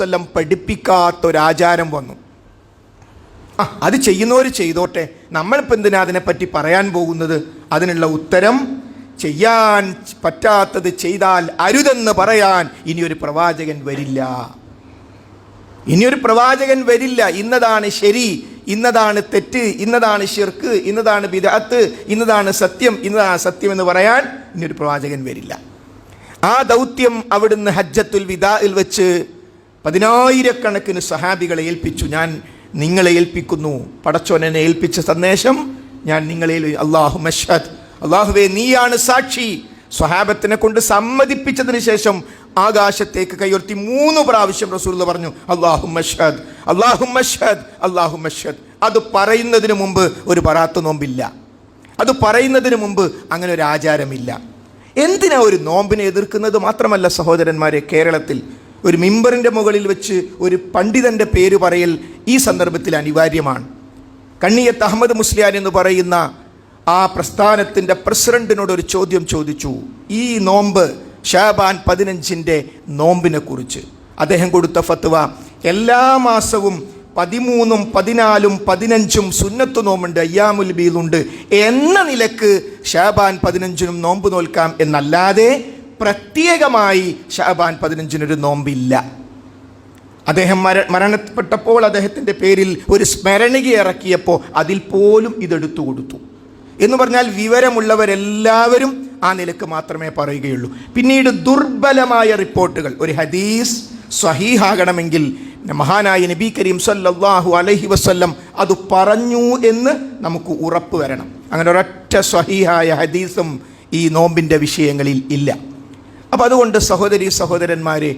വല്ലം ആചാരം വന്നു. ആ അത് ചെയ്യുന്നവർ ചെയ്തോട്ടെ. നമ്മളിപ്പോൾ എന്തിനാ അതിനെപ്പറ്റി പറയാൻ പോകുന്നത്? അതിനുള്ള ഉത്തരം ചെയ്യാൻ പറ്റാത്തത് ചെയ്താൽ അരുതെന്ന് പറയാൻ ഇനിയൊരു പ്രവാചകൻ വരില്ല. ഇനിയൊരു പ്രവാചകൻ വരില്ല. ഇന്നതാണ് ശരി ഇന്നതാണ് തെറ്റ് ഇന്നതാണ് ഷിർക്ക് ഇന്നതാണ് വിദാത്ത് ഇന്നതാണ് സത്യം ഇന്നതാണ് സത്യം എന്ന് പറയാൻ ഇനിയൊരു പ്രവാചകൻ വരില്ല. ആ ദൗത്യം അവിടുന്ന് ഹജ്ജത്തുൽ വിദായിൽ വെച്ച് പതിനായിരക്കണക്കിന് സഹാബികളെ ഏൽപ്പിച്ചു. ഞാൻ നിങ്ങളെ ഏൽപ്പിക്കുന്നു. പടച്ചോനെ ഏൽപ്പിച്ച സന്ദേശം ഞാൻ നിങ്ങളെ അള്ളാഹു മഷദ് അള്ളാഹുവെ നീയാണ് സാക്ഷി. സ്വഹാബത്തിനെ കൊണ്ട് സമ്മതിപ്പിച്ചതിന് ശേഷം ആകാശത്തേക്ക് കൈയുർത്തി മൂന്ന് പ്രാവശ്യം റസൂൽ പറഞ്ഞു അള്ളാഹു മഷദ് അള്ളാഹു മഷദ് അള്ളാഹു മഷദ് അത് പറയുന്നതിന് മുമ്പ് ഒരു പറാത്ത നോമ്പില്ല. അത് പറയുന്നതിന് മുമ്പ് അങ്ങനെ ഒരു ആചാരമില്ല. എന്തിനാ ഒരു നോമ്പിനെ എതിർക്കുന്നത്? മാത്രമല്ല സഹോദരന്മാരെ കേരളത്തിൽ ഒരു മിമ്പറിന്റെ മുകളിൽ വെച്ച് ഒരു പണ്ഡിതന്റെ പേര് പറയൽ ഈ സന്ദർഭത്തിൽ അനിവാര്യമാണ്. കണ്ണിയത്ത് അഹമ്മദ് മുസ്ലിയാൻ എന്ന് പറയുന്ന ആ പ്രസ്ഥാനത്തിന്റെ പ്രസിഡന്റിനോട് ഒരു ചോദ്യം ചോദിച്ചു. ഈ നോമ്പ് ഷാബാൻ പതിനഞ്ചിന്റെ നോമ്പിനെ കുറിച്ച്. അദ്ദേഹം കൊടുത്ത ഫത്വ എല്ലാ മാസവും പതിമൂന്നും പതിനാലും പതിനഞ്ചും സുന്നത്ത് നോമ്പുണ്ട് അയ്യാമുൽ ബീലുണ്ട് എന്ന നിലയ്ക്ക് ഷാബാൻ പതിനഞ്ചിനും നോമ്പ് നോൽക്കാം എന്നല്ലാതെ പ്രത്യേകമായി ഷാബാൻ പതിനഞ്ചിനൊരു നോമ്പില്ല. അദ്ദേഹം മര മരണപ്പെട്ടപ്പോൾ അദ്ദേഹത്തിന്റെ പേരിൽ ഒരു സ്മരണിക ഇറക്കിയപ്പോൾ അതിൽ പോലും ഇതെടുത്തു കൊടുത്തു. എന്ന് പറഞ്ഞാൽ വിവരമുള്ളവരെല്ലാവരും ആ നിലയ്ക്ക് മാത്രമേ പറയുകയുള്ളൂ. പിന്നീട് ദുർബലമായ റിപ്പോർട്ടുകൾ. ഒരു ഹദീസ് സ്വഹീഹാകണമെങ്കിൽ മഹാനായ നബി കരീം സല്ലാഹു അലഹി വസ്ല്ലം അത് പറഞ്ഞു എന്ന് നമുക്ക് ഉറപ്പ് വരണം. അങ്ങനെ ഒരൊറ്റ സ്വഹീഹായ ഹദീസും ഈ നോമ്പിന്റെ വിഷയങ്ങളിൽ ഇല്ല. അപ്പം അതുകൊണ്ട് സഹോദരി സഹോദരന്മാരെ